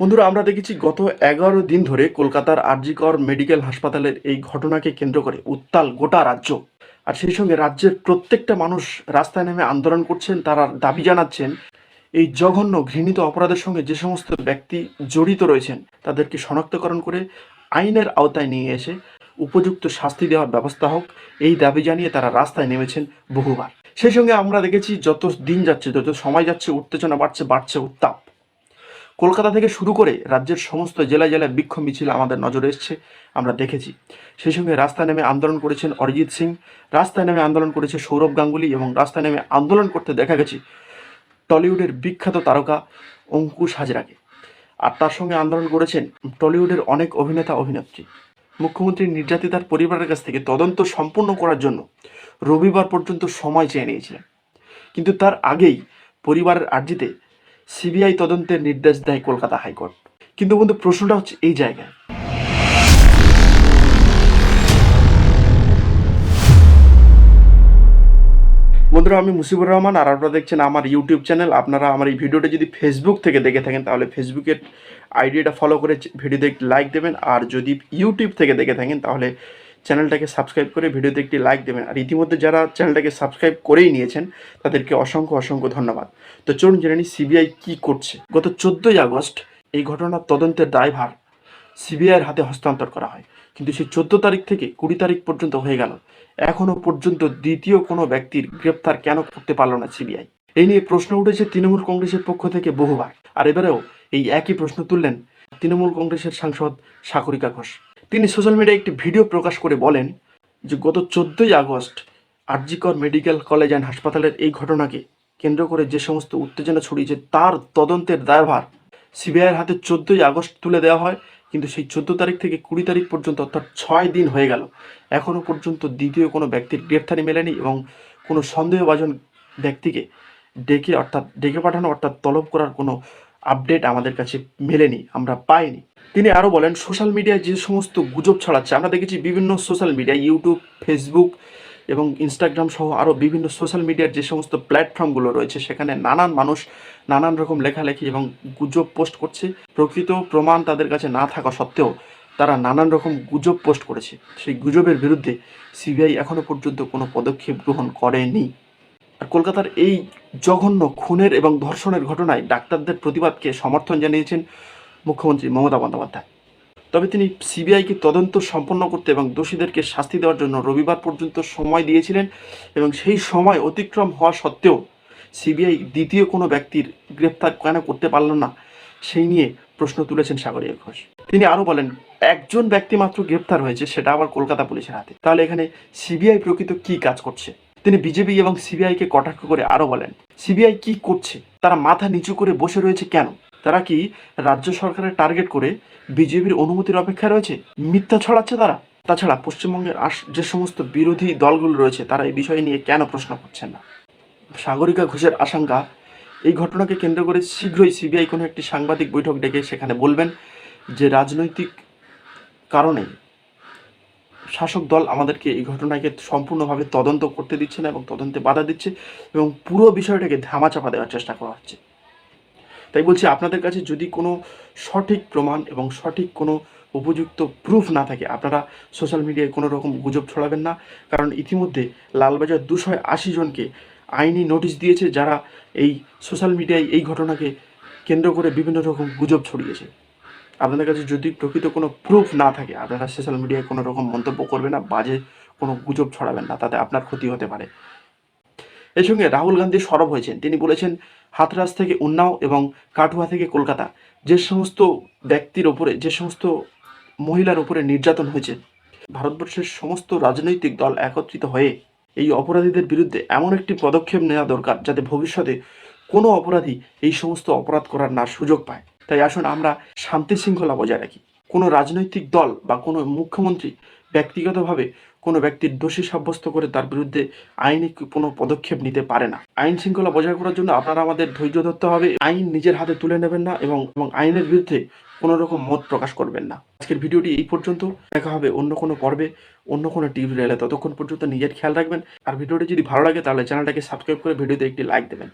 বন্ধুরা, আমরা দেখেছি গত এগারো দিন ধরে কলকাতার আরজিকর মেডিকেল হাসপাতালের এই ঘটনাকে কেন্দ্র করে উত্তাল গোটা রাজ্য। আর সেই সঙ্গে রাজ্যের প্রত্যেকটা মানুষ রাস্তায় নেমে আন্দোলন করছেন, তারা দাবি জানাচ্ছেন, এই জঘন্য ঘৃণিত অপরাধের সঙ্গে যে সমস্ত ব্যক্তি জড়িত রয়েছেন, তাদেরকে শনাক্তকরণ করে আইনের আওতায় নিয়ে এসে উপযুক্ত শাস্তি দেওয়ার ব্যবস্থা হোক, এই দাবি জানিয়ে তারা রাস্তায় নেমেছেন বহুবার। সেই সঙ্গে আমরা দেখেছি যত দিন যাচ্ছে, যত সময় যাচ্ছে, উত্তেজনা বাড়ছে বাড়ছে উত্তাপ। কলকাতা থেকে শুরু করে রাজ্যের সমস্ত জেলায় জেলায় বিক্ষোভ মিছিল আমাদের নজরে এসছে, আমরা দেখেছি। সেই সঙ্গে রাস্তায় নেমে আন্দোলন করেছেন অরিজিৎ সিং, রাস্তায় নেমে আন্দোলন করেছে সৌরভ গাঙ্গুলি এবং রাস্তায় নেমে আন্দোলন করতে দেখা গেছে টলিউডের বিখ্যাত তারকা অঙ্কুশ হাজরাকে। আর তার সঙ্গে আন্দোলন করেছেন টলিউডের অনেক অভিনেতা, অভিনেত্রী। মুখ্যমন্ত্রী নির্যাতিতার পরিবারের কাছ থেকে তদন্ত সম্পূর্ণ করার জন্য রবিবার পর্যন্ত সময় চেয়ে নিয়েছিলেন। কিন্তু তার আগেই পরিবারের আর্জিতে সিবিআই তদন্তের নির্দেশ দেয় কলকাতা হাইকোর্ট। কিন্তু বন্ধু, প্রশ্নটা হচ্ছে এই জায়গায়। বন্ধুরা, আমি মুসিবুর রহমান আর আপনারা দেখছেন আমার ইউটিউব চ্যানেল। আপনারা আমার এই ভিডিওটা যদি ফেসবুক থেকে দেখে থাকেন, তাহলে ফেসবুকের আইডিটা ফলো করে ভিডিওতে একটি লাইক দেবেন। আর যদি ইউটিউব থেকে দেখে থাকেন, তাহলে চ্যানেলটাকে সাবস্ক্রাইব করে ভিডিওতে একটি লাইক দেবেন। আর ইতিমধ্যে যারা চ্যানেলটাকে সাবস্ক্রাইব করেই নিয়েছেন, তাদেরকে অসংখ্য অসংখ্য ধন্যবাদ। তো চলুন জেনে নিই সিবিআই কী করছে। গত চোদ্দোই আগস্ট এই ঘটনার তদন্তের দায়ভার সিবিআইয়ের হাতে হস্তান্তর করা হয়। কিন্তু সেই চোদ্দ তারিখ থেকে কুড়ি তারিখ পর্যন্ত হয়ে গেল। এখনও পর্যন্ত দ্বিতীয় কোনো ব্যক্তির গ্রেপ্তার কেন করতে পারল না সিবিআই? এই নিয়ে প্রশ্ন উঠেছে তৃণমূল কংগ্রেসের পক্ষ থেকে বহুবার। আর এবারেও এই একই প্রশ্ন তুললেন তৃণমূল কংগ্রেসের সাংসদ সাগরিকা ঘোষ। তিনি সোশ্যাল মিডিয়ায় একটি ভিডিও প্রকাশ করে বলেন যে, গত চোদ্দই August RG Kar medical college and হাসপাতালের এই ঘটনাকে কেন্দ্র করে যে সমস্ত উত্তেজনা ছড়িয়েছে, তার তদন্তের দায়ভার সিবিআইয়ের হাতে চোদ্দই আগস্ট তুলে দেওয়া হয়। কিন্তু সেই চোদ্দ তারিখ থেকে কুড়ি তারিখ পর্যন্ত, অর্থাৎ ছয় দিন হয়ে গেল এখনও পর্যন্ত দ্বিতীয় কোনো ব্যক্তির গ্রেফতারি মেলেনি এবং কোনো সন্দেহভাজন ব্যক্তিকে ডেকে, অর্থাৎ ডেকে পাঠানো, অর্থাৎ তলব করার কোনো আপডেট আমাদের কাছে মেলেনি, আমরা পাইনি। তিনি আরও বলেন, সোশ্যাল মিডিয়ায় যে সমস্ত গুজব ছড়াচ্ছে, আমরা দেখেছি বিভিন্ন সোশ্যাল মিডিয়া, ইউটিউব, ফেসবুক এবং ইনস্টাগ্রাম সহ আরও বিভিন্ন সোশ্যাল মিডিয়ার যে সমস্ত প্ল্যাটফর্মগুলো রয়েছে, সেখানে নানান মানুষ নানান রকম লেখালেখি এবং গুজব পোস্ট করছে। প্রকৃত প্রমাণ তাদের কাছে না থাকা সত্ত্বেও তারা নানান রকম গুজব পোস্ট করেছে। সেই গুজবের বিরুদ্ধে সিবিআই এখনও পর্যন্ত কোনো পদক্ষেপ গ্রহণ করেনি। আর কলকাতার এই জঘন্য খুনের এবং ধর্ষণের ঘটনায় ডাক্তারদের প্রতিবাদকে সমর্থন জানিয়েছেন মুখ্যমন্ত্রী মমতা বন্দ্যোপাধ্যায়। তবে তিনি সিবিআইকে তদন্ত সম্পন্ন করতে এবং দোষীদেরকে শাস্তি দেওয়ার জন্য রবিবার পর্যন্ত সময় দিয়েছিলেন এবং সেই সময় অতিক্রম হওয়া সত্ত্বেও সিবিআই দ্বিতীয় কোনো ব্যক্তির গ্রেপ্তার কেন করতে পারল না, সেই নিয়ে প্রশ্ন তুলেছেন সাগরীয় ঘোষ। তিনি আরও বলেন, একজন ব্যক্তি মাত্র গ্রেপ্তার হয়েছে, সেটা আবার কলকাতা পুলিশের হাতে। তাহলে এখানে সিবিআই প্রকৃত কি কাজ করছে? তিনি বিজেপি এবং সিবিআইকে কটাক্ষ করে আরও বলেন, সিবিআই কি করছে? তারা মাথা নিচু করে বসে রয়েছে কেন? তারা কি রাজ্য সরকারের টার্গেট করে বিজেপির অনুমতির অপেক্ষায় রয়েছে? মিথ্যা ছড়াচ্ছে তারা? তাছাড়া পশ্চিমবঙ্গের যে সমস্ত বিরোধী দলগুলো রয়েছে, তারা এই বিষয় নিয়ে কেন প্রশ্ন করছেন না? সাগরিকা ঘোষের আশঙ্কা, এই ঘটনাকে কেন্দ্র করে শীঘ্রই সিবিআই কোনো একটি সাংবাদিক বৈঠক ডেকে সেখানে বলবেন যে, রাজনৈতিক কারণে শাসক দল আমাদেরকে এই ঘটনাকে সম্পূর্ণভাবে তদন্ত করতে দিচ্ছে না এবং তদন্তে বাধা দিচ্ছে এবং পুরো বিষয়টাকে ধামাচাপা দেওয়ার চেষ্টা করা হচ্ছে। তাই বলছি, আপনাদের কাছে যদি কোনো সঠিক প্রমাণ এবং সঠিক কোনো উপযুক্ত প্রুফ না থাকে, আপনারা সোশ্যাল মিডিয়ায় কোনো রকম গুজব ছড়াবেন না। কারণ ইতিমধ্যে লালবাজার দুশো আশি জনকে আইনি নোটিশ দিয়েছে, যারা এই সোশ্যাল মিডিয়ায় এই ঘটনাকে কেন্দ্র করে বিভিন্ন রকম গুজব ছড়িয়েছে। আপনাদের কাছে যদি প্রকৃত কোনো প্রুফ না থাকে, আপনারা সোশ্যাল মিডিয়ায় কোনো রকম মন্তব্য করবেন না, বাজে কোনো গুজব ছড়াবেন না, তাতে আপনার ক্ষতি হতে পারে। এর সঙ্গে রাহুল গান্ধী সরব হয়েছেন। তিনি বলেছেন, হাতরাস থেকে উন্নাও এবং কাটুয়া থেকে কলকাতা, যে সমস্ত ব্যক্তির ওপরে, যে সমস্ত মহিলার উপরে নির্যাতন হয়েছে, ভারতবর্ষের সমস্ত রাজনৈতিক দল একত্রিত হয়ে এই অপরাধীদের বিরুদ্ধে এমন একটি পদক্ষেপ নেওয়া দরকার, যাতে ভবিষ্যতে কোনো অপরাধী এই সমস্ত অপরাধ করার না সুযোগ পায়। তাই আসুন আমরা শান্তি শৃঙ্খলা বজায় রাখি। কোনো রাজনৈতিক দল বা কোনো মুখ্যমন্ত্রী ব্যক্তিগতভাবে কোনো ব্যক্তির দোষী সাব্যস্ত করে তার বিরুদ্ধে আইনি কোনো পদক্ষেপ নিতে পারে না। আইন শৃঙ্খলা বজায় করার জন্য আপনারা আমাদের ধৈর্য ধরতে হবে, আইন নিজের হাতে তুলে নেবেন না এবং এবং আইনের বিরুদ্ধে কোনো রকম মত প্রকাশ করবেন না। আজকের ভিডিওটি এই পর্যন্ত, দেখা হবে অন্য কোনো পর্বে, অন্য কোনো টিভি রেলে ততক্ষণ পর্যন্ত নিজের খেয়াল রাখবেন। আর ভিডিওটি যদি ভালো লাগে তাহলে চ্যানেলটাকে সাবস্ক্রাইব করে ভিডিওতে একটি লাইক দেবেন।